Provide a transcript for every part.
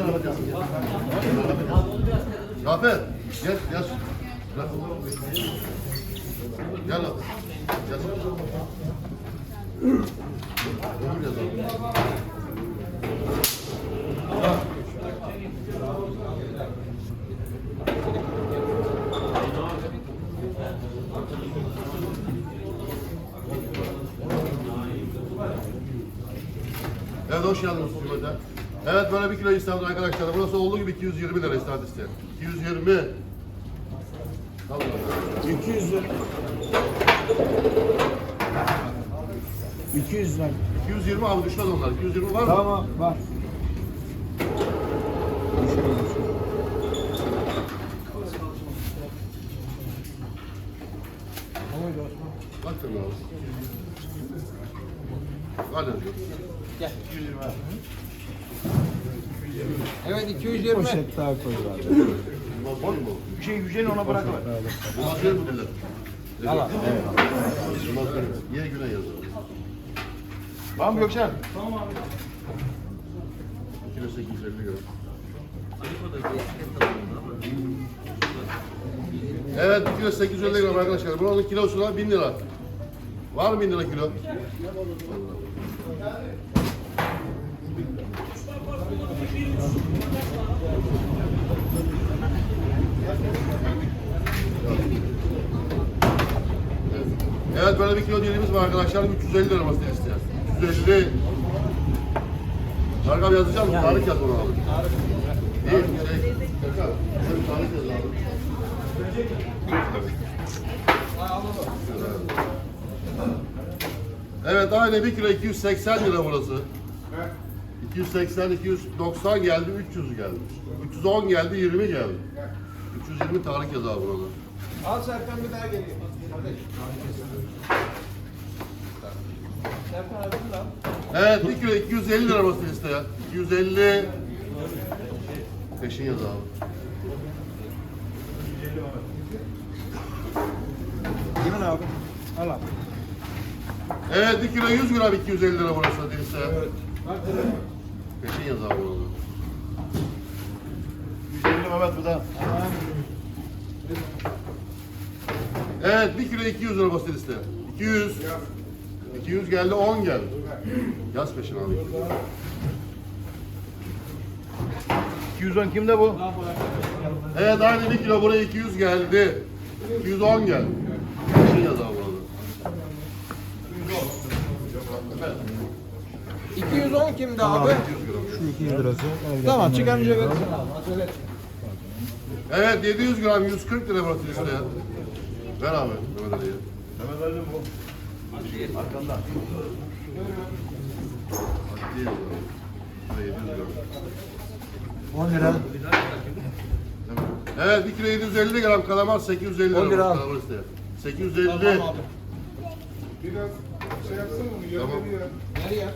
sen alacaksın. Zafer, gel, gel. Gel. Abi. Gel. Ömür yazalım. Evet hoş geldiniz hükümete. Evet böyle bir kilo istedim arkadaşlar. Burası olduğu gibi 220 lira istedim isteyen. 220. Tamam. 200 lira. 200 lira. 220 abi düşmez onlar. 220 var mı? Tamam var. Bak tabii abi. Hadi. Evet 220. Poşet daha koy abi. Mı? Bir şey yüceğini ona değil mi diller? Valla. Bunlar değil mi? Niye güne? Var mı Gökçen? Kilo 850 lira. Evet, bir kilo 850 lira arkadaşlar. Buranın kilosu da 1000 lira. Var mı 1000 lira kilo? Evet böyle bir kilo diyelimimiz var arkadaşlar. 350 lira masaya isteyen. 350. Tarık abi yazacak mısın? Tarık yaz onu abi. Değil, şey. Sen bir tarık yaz abi. Evet aynı bir kilo 280 lira burası. 280, 290 geldi, 300 geldi. 310 geldi, 20 geldi. 320 Tarık yaz abi burada. Al Serkan bir daha geliyor. Serkan abi lan. Evet bir kilo 250 lira burası liste ya. 250. Peşin yaz abi. Kimin abi? Al abi. Evet bir kilo 100 gram 250 lira burası liste ya. Peşin yaz abi burada. 150 Mehmet bu da. Evet bir kilo 200 lira burası liste. 200. 200 geldi 10 geldi. Yaz peşin abi. 210 kimde bu? Evet aynı bir kilo buraya 200 geldi. 210 geldi. Peşin yaz abi burada. 210 kimdi abi? 200 gram. Şu 200 lirası. Tamam çıkarınca ver. Evet 700 gram 140 lira burası liste ya. Ver abi Mehmet Ali'ye. Mehmet Ali bu. Arkanda. Değil mi? Şurada 700 gram. 10 lira. Evet 1 kilo 750 gram kalamar 850 lira. 10 lira. Kalamar isteyen. 850. Biraz şey yapsana bunu. Tamam. Nereye?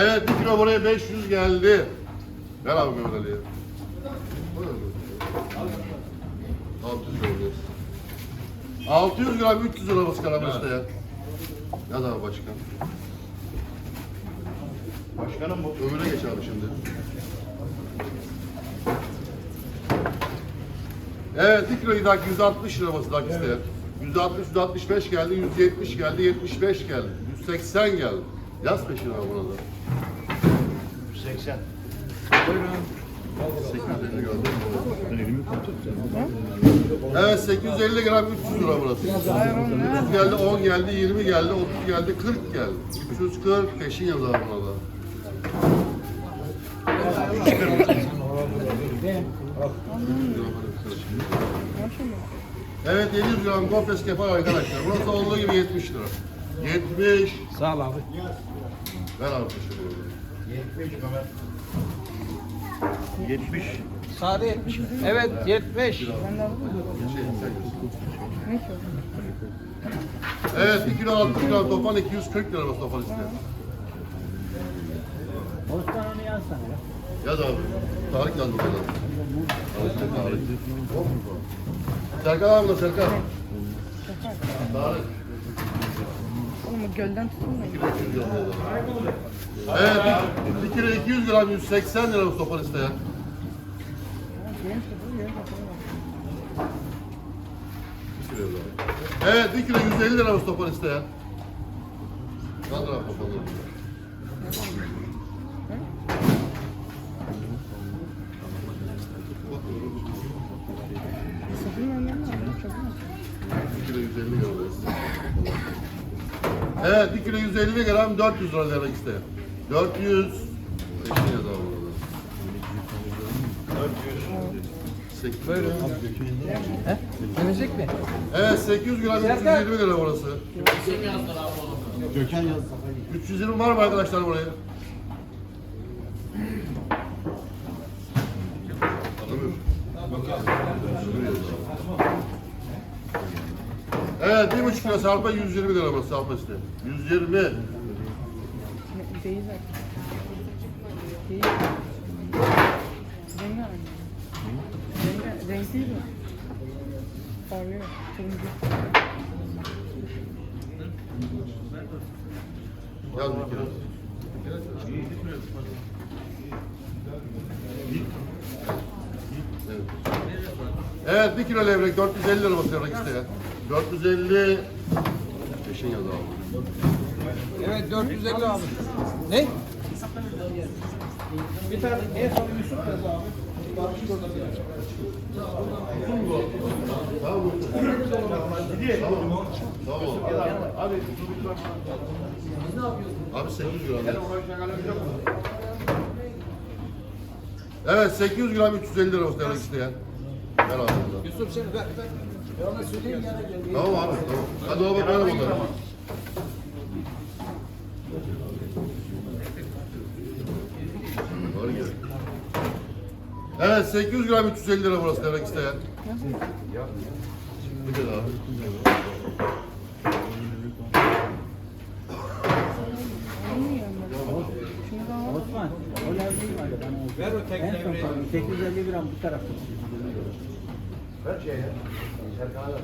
Evet 1 kilo buraya 500 geldi. Ver abi Mehmet Ali'ye. Buyurun. 600 lira oluyor. 600 gram 300 lira bas kalamar isteyen. Ya da başkan. Başkanım bu. Öbürüne geç abi şimdi. Evet 1 kilo idak 160 lira bası dak isteyen. 160, 165 geldi, 170 geldi, 75 geldi, 180 geldi. Yaz peşine abi buna da. 180. 850 gördün mü? Evet 850 gram 300 lira burası. 300 geldi, 10 geldi, 20 geldi, 30 geldi, 40 geldi. 340 peşin yaz abi buna da. Evet 700 gram gofres kefal arkadaşlar. Burası olduğu gibi 70 lira. 70. Sağ ol abi. Ver abi peşini. 70 Mehmet. 70. Sade 70. Evet 70. Şey, Evet 1 kilo 60 gram topan 240 lira bas topan isteyen. Osman'ı yazsana ya. Yaz abi. Tarık yazdı bana. Tarık, Tarık. Serkan abi de Serkan. Tarık. Ama gölden tutulmuyor. Evet, bir, bir kilo 200 gram 180 lira bu. Bir kilo daha. Evet, bir kilo 150 lira bu topal isteyen. Kaç lira topalı? Sıfırın önlerine aldım. Çok mu? 1 kilo 150 gram. Evet, 1 kilo 150 gram 400 lira demek isteyen. 400. Peşin yazar burada. 800. Buyurun. He? Gelecek mi? Evet 800 gram 320 lira burası. Gökhan yaz. 320 var mı arkadaşlar buraya? Evet, bir buçuk kilo sarpa 120 lira burası sarpa işte. 120. Ne- Değil. Değil. Rengi aynı. Rengi, değil bir kilo. Evet. Bir kilo levrek 450 lira bak levrek isteyen. 450 Peşin yaz abi. Evet 450 abi. Ne? Bir tane en son Yusuf yaz abi. Abi Abi 800 gram. ya. Evet 800 gram 350 lira olsun demek isteyen. Ver abi. Yusuf seni ver. ver. Ona söyleyeyim yana gel. Tamam abi tamam. Hadi baba ver bunları. Var gel. Evet 800 gram 350 lira burası demek isteyen. Bir de daha. Da. Osman. O lazım var. O. Ver o tek devreyi. kaldı. 850 gram bu tarafta. Ver şeye.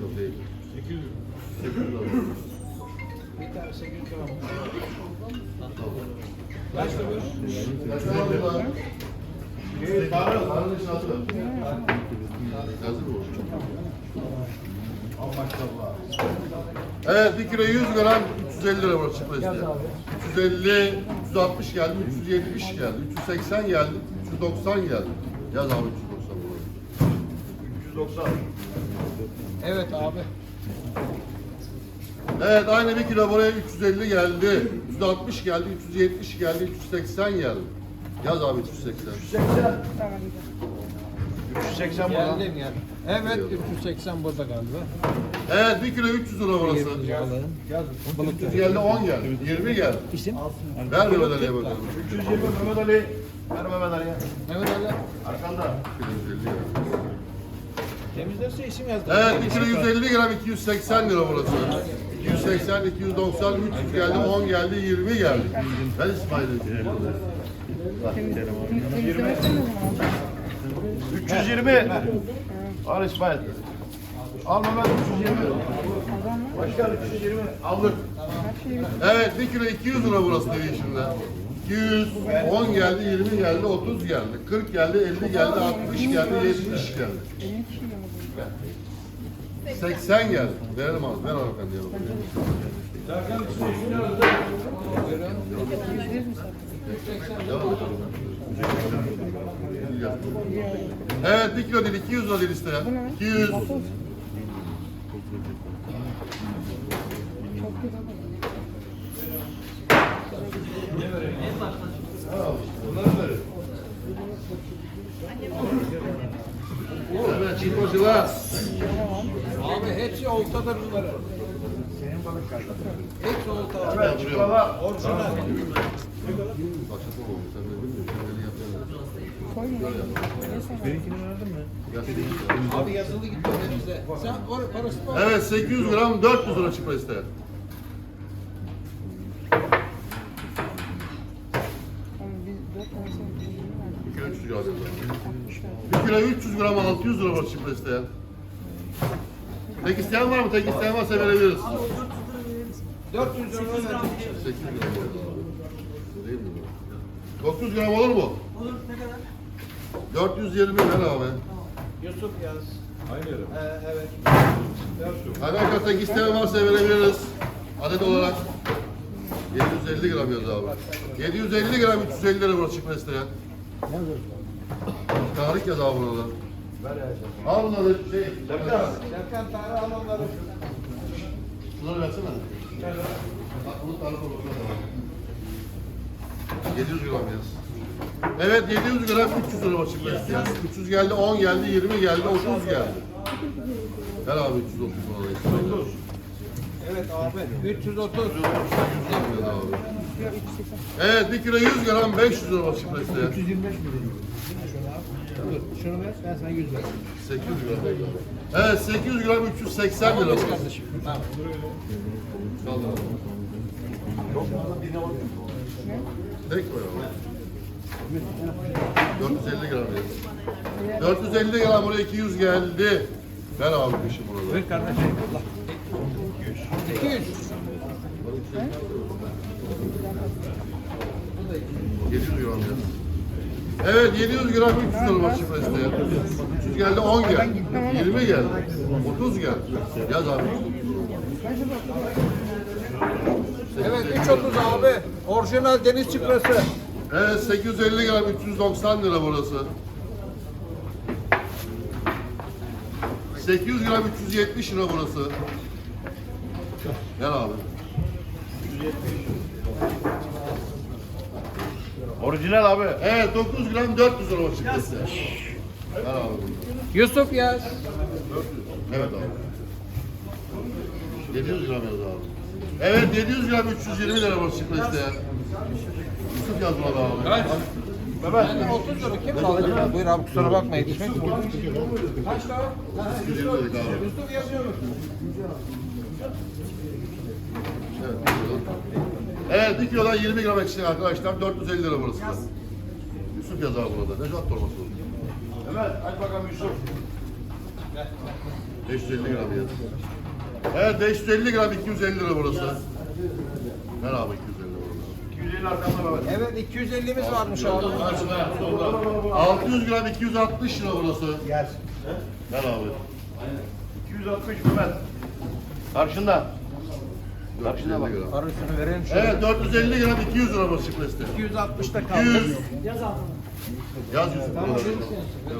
Yok değil. 800 lira. Bir tane 800 gram. Şey, Tarık, Tarık'ın şansı ver. Yazık mı? Evet, 1 kilo 100 gram 350 lira burası işte. 350, 360 geldi, 370 geldi, 380 geldi, 390 geldi. Yaz abi 390 buraya. 390. Evet abi. Evet, aynı 1 kilo buraya 350 geldi, 360 geldi, 370 geldi, 380 geldi. Yaz abi 380. 380. Tamam güzel. 380 buradan. Geldim gel. Evet 380 burada galiba. Evet, 1 kilo 300 lira burası. Balık 300 geldi, 10 geldi, 20 geldi. İsim? Ver Mehmet Ali'ye bakalım. 320 Mehmet Ali. Ver Mehmet Ali'ye. Mehmet Ali. Arkanda. 250 lira. Temizlerse isim yazdı. Evet 1 kilo 150 gram 280 lira burası. 280, 290, 300 geldi, 10 geldi, 20 geldi. Ben İsmail'e Temiz, temizlemekten ne zaman aldın? 320. Al İsmail. Al Mehmet 320. Adam mı? Başkan 320. Aldık. Evet 1 kilo 200 lira burası dedi şimdi. 200, 10 geldi, 20 geldi, 30 geldi, 40 geldi, 50 geldi, 60 geldi, 70 geldi. 50 kişi yamadım. 80 geldi. Verelim abi, ver sattın? Devam edelim. Evet 1 kilo değil, 200 lira değil ne? 200. Nasıl? Çok güzel. Evet çıkmacılar. Abi hepsi oltadır bunların. Hepsi olta. Evet çıkmalar. Orijinal. Başlasana oğlum, sen de bilmiyorsun, sen de yapıyorsun. Benimkini verdin mi? Abi yazılı gitti elimizde. Sen or parasını al. Evet 800 gram 400 lira çıkma isteyen. Ama biz dört tane sana 2 300 gram. 1 kilo 300 gram 600 lira var çıkma isteyen. Tek isteyen var mı? Tek isteyen varsa verebiliriz. 400 lira verdim. 8 gram olur abi. Değil mi bu? 900 gram olur mu? Olur ne kadar? 420 ver abi. Yusuf yaz. Aynı yere. Ee, evet. Alakata isteyen varsa verebiliriz. Adet olarak. 750 gram yaz abi. 750 gram 350 lira burası çıkma isteyen. Tarih yaz abi burada. Al bunları şey. Serkan. Serkan tane al onları. Bunları versene. Bak bunu tarif olur. 700 gram yaz. Evet 700 gram 300 lira çıkma isteyen. 300 geldi, 10 geldi, 20 geldi, 30 geldi. Ver abi 330 bana. Evet abi. 330. abi. Evet 1 kilo 100 gram 500 lira çıkma isteyen. 325 mi dedim? Dur, şunu ver, ben sana 100 vereyim. 800 gram. Evet 800 gram 380 lira. Kardeşim. Tamam. Tek abi. 450 gram yaz. 450 gram buraya 200 geldi. Abi kışın burada. Ver kardeşim. 200. 700 gram yaz. Evet 700 gram 300 lira var şifre isteyen. 300 geldi 10 geldi. 20 geldi. 30 geldi. Yaz abi. Evet 330 abi. Orijinal deniz çıkrası. Evet 850 gram 390 lira burası. 800 gram 370 lira burası. Gel abi. Orijinal abi. Evet 9 gram 400 lira çıktı. Gel abi. Yusuf yaz. Evet abi. 700 gram yaz abi. Evet 700 gram 320 lira burası çıktı isteyen. Yusuf yaz buna da abi. Kaç? Benden 30 lira kim kaldı? Buyur abi kusura bakma yetişmek. Kaç lira? 220 dedik abi. Yusuf yazıyorum. Evet, Evet 1 kilodan 20 gram eksik arkadaşlar 450 lira burası. Yusuf yazar burada. Necat torbası oldu. Evet aç bakalım Yusuf. 550 gram yaz. Evet 550 gram 250 lira burası. Ver abi 250 burada. 250 arkamda Mehmet. Evet 250'miz varmış abi. 600 gram 260 lira burası. Gel. Ver abi. 260 Mehmet. Karşında. Karşına bak. 450 gram. Parasını verelim şöyle. Evet 450 gram 200 lira burası çıkmıştı. 260'da kaldı. 200. Yaz Yusuf.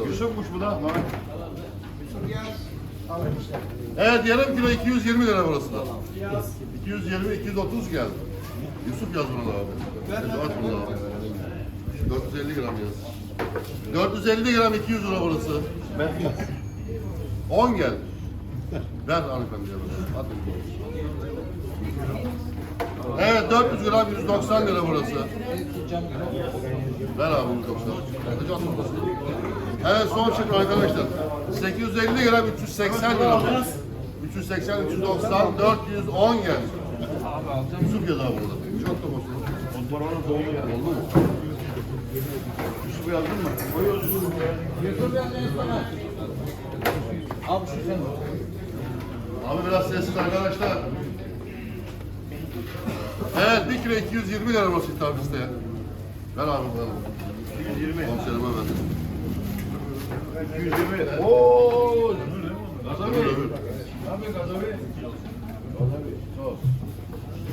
Yusuf'muş bu da. Yusuf yaz. Evet yarım kilo 220 lira burası da. 220 230 geldi. Yusuf yaz bunu da abi. Necat bunu da abi. 450 gram yaz. 450 gram 200 lira burası. Ben 10 geldi. Ver hanımefendiye bana. Hadi. Evet 400 gram 190 lira burası. Ver abi 190. Necat burası. Evet son çıktı arkadaşlar. 850 gram 380 lira. 380, 390, 410 geldi. Yusuf yaz burada. Çok da boşuna. Kontrolün doğru ya. Oldu mu? Yusuf'u yazdın mı? Koyuyoruz. Yusuf yaz en sona. Abi şu sen. Abi biraz sessiz arkadaşlar. Evet 1 kilo 220 lira burası tabiste. Ver abi bakalım. 220. Komiserime ver. 220. Oo. Öbür, öbür. Abi gazovi.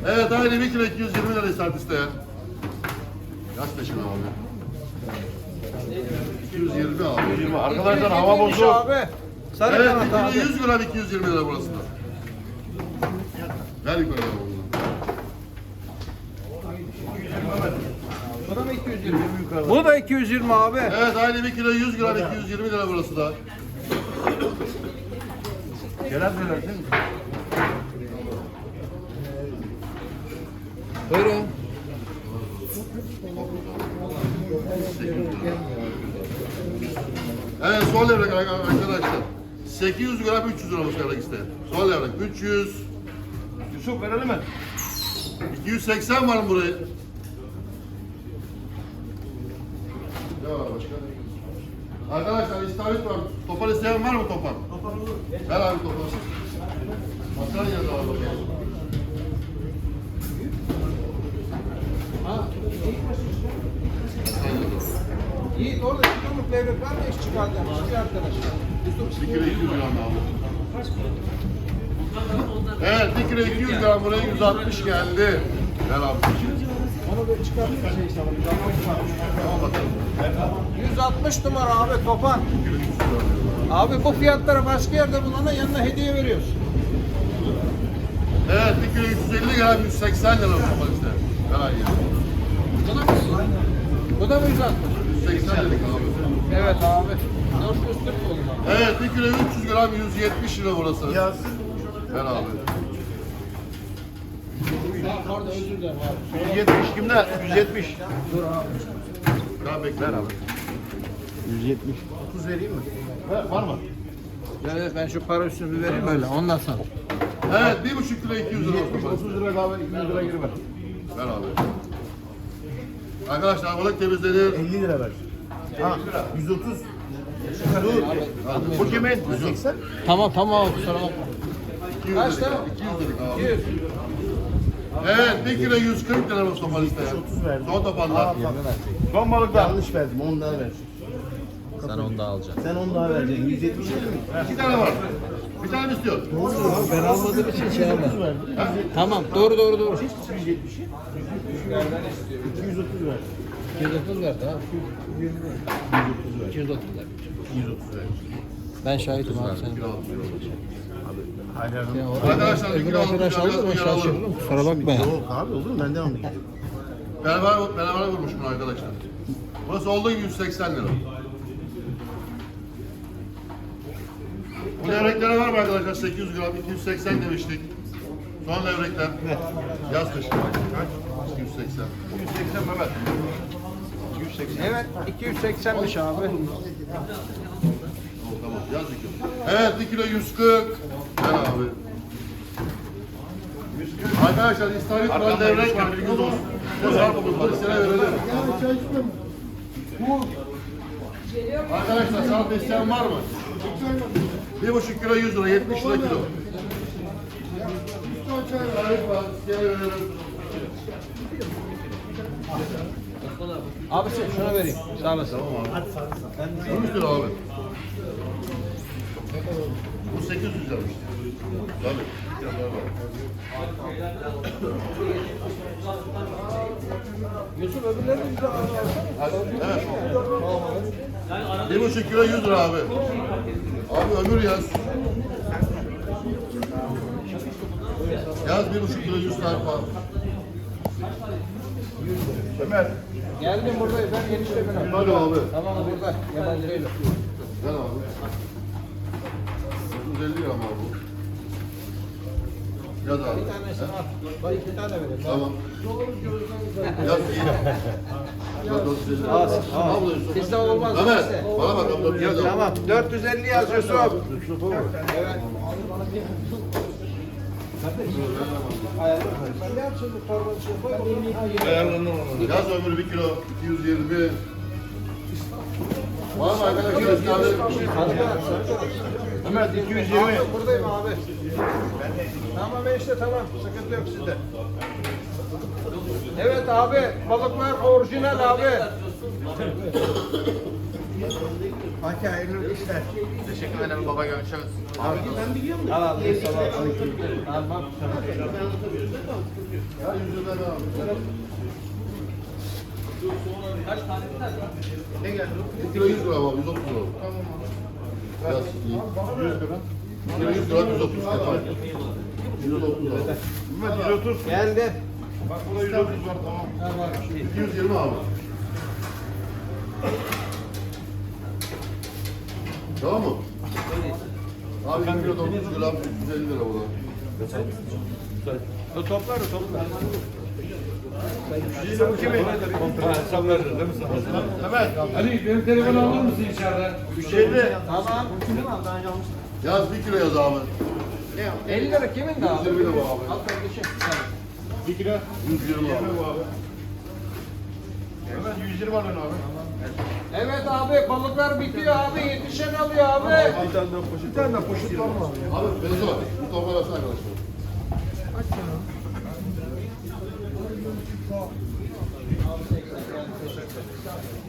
Evet aynı 1 kilo 220 lira tabiste. Yaz peşine abi. 220 abi. 220. Arkadaşlar hava 220'miş bozuk. Abi. Sarı Evet kanat 1 kilo abi. 100 gram 220 lira burası da. Ver yukarı abi bunu. Bu da mı 220? Bu da 220 abi. Evet aynı 1 kilo 100 gram 220 lira burası da. Kerem söylersin. Buyurun. Evet sol levrek arkadaşlar. 800 gram 300 lira bu levrek isteyen. Sol levrek 300. Yusuf verelim mi? 280 var mı buraya? Ne var başka? Arkadaşlar istavrit var. Topal isteyen var mı topal? Topal olur. Ver abi topal. Masal yazı var topal. Yiğit orada bir yumruk devlet var mı işçi arkadaş? İşçi arkadaş. Bir kere 200 gram abi. Kaç Evet bir kere 200 gram buraya 160 geldi. Ver abi. Böyle çıkartacağım. Şey, 160 var. Tamam bakalım. 160 numara abi topan. 1 kilo 200 gram. Abi bu fiyatları başka yerde bulana yanına hediye veriyoruz. Evet 1 kilo 350 gram 180 lira bu işte. Gel iyi. Bu da mı 160? 180 dedik abi. Evet abi. 440 oldu. Evet 1 kilo 300 gram 170 lira burası. Yaz. Gel abi. Pardon özür dilerim abi. 170 kimde? 170. Daha bekle abi. 170. 30 vereyim mi? Ver, var mı? Evet ben şu para üstünü bir vereyim öyle ondan sonra. Evet 1,5 kilo 200 lira. 70, 30 lira kahve, 200 lira geri ver. Ver abi. Arkadaşlar balık temizlenir. 50 lira ver. Ha, 130. Dur. Bu kimin? 180. Tamam tamam kusura bakma. 200 Kaç dedik. lira? 200 dedik abi. 200. Evet 1 kilo 140 lira bu topal işte. 30 verdim. Son topanlar. Son balıkta. Yanlış verdim, 10 daha ver. Sen onu da alacaksın. Sen 10 daha vereceksin, 170 değil mi? İki tane var. Bir tane mi istiyor? Ben almadığım için şey almadım. Tamam doğru doğru doğru. 230 ver. 230 verdi ha. 230 verdi. 130 lira. Ben şahitim abi senin. Arkadaşlar, öbür arkadaş aldı şaşırdım. Kusura bakma ya. Yok abi olur mu? Ben devamlı gidiyorum. Beraber, beraber vurmuş bunu arkadaşlar. Burası olduğu gibi 180 lira. Bu levreklere var mı arkadaşlar? 800 gram, 280 demiştik. Son levrekler. Yaz kış. 280. 180 Mehmet. Evet 280'miş abi. Tamam, yaz 2 kilo. Evet, 1 kilo 140. Gel abi. Arkadaşlar istavrit var, levrek var, bilginiz olsun. Bu sarpımız var, istene verelim. Arkadaşlar sarp isteyen var mı? Bir buçuk kilo 100 lira, 70 lira kilo. İstavrit var, istene verelim. Abi sen şuna vereyim. Sağ olasın. 100 lira abi. Bu 800 liramış. Tabii. Yusuf öbürlerini bize Evet. Bir buçuk kilo 100 lira abi. Abi ömür yaz. Yaz bir buçuk kilo 100 tane falan. Mehmet. Geldim buradayım ben genişle ben. Hadi abi. Tamam burada. Yabancı değil. Gel abi. 950 lira mı abi? Yaz abi. Bir tanesini al. Bak iki tane vereyim. Tamam. Yaz iyi. Yaz 950 lira. Al bunu Yusuf. Bizde olmaz. Bizde. bana bak abi 450 lira. Tamam 450 yaz Yusuf. Evet. Ayarlanır onu. Yaz ömür 1 kilo 220. Var mı arkadaşlar? Mehmet 220. Abi buradayım abi. Tamam işte tamam. Sıkıntı yok sizde. Evet abi. Balıklar orijinal abi. Hadi hayırlı işler. Teşekkür ederim baba görüşürüz. Abi ben biliyor musun? Al al. Tamam. Ya yüzünden abi. Ne geldi? 1 kilo 100 gram abi, 130 lira. Yaz iyi. 100 gram. 1 kilo 100 gram 130 lira. 130 lira. Mehmet 130. Geldi. Bak burada 130 var tamam. 220 abi. Tamam? Abi 1 kilo 900 gram 350 lira bu da. Toplar toplar. Şimdi bu kimin? Vereceğiz değil mi sana? Mehmet. Ali benim telefonu alır mısın içeriden? 350. Tamam. Yaz 1 kilo yaz abi. 50 lira kimin de abi? 120 lira abi. Al kardeşim. 1 kilo. 120 abi. Mehmet 120 alın abi. Evet abi balıklar bitiyor abi. Yetişen alıyor abi. Bir tane daha poşet. Bir tane daha poşet abi? Abi beni var. Bu toprağı versene arkadaşlar.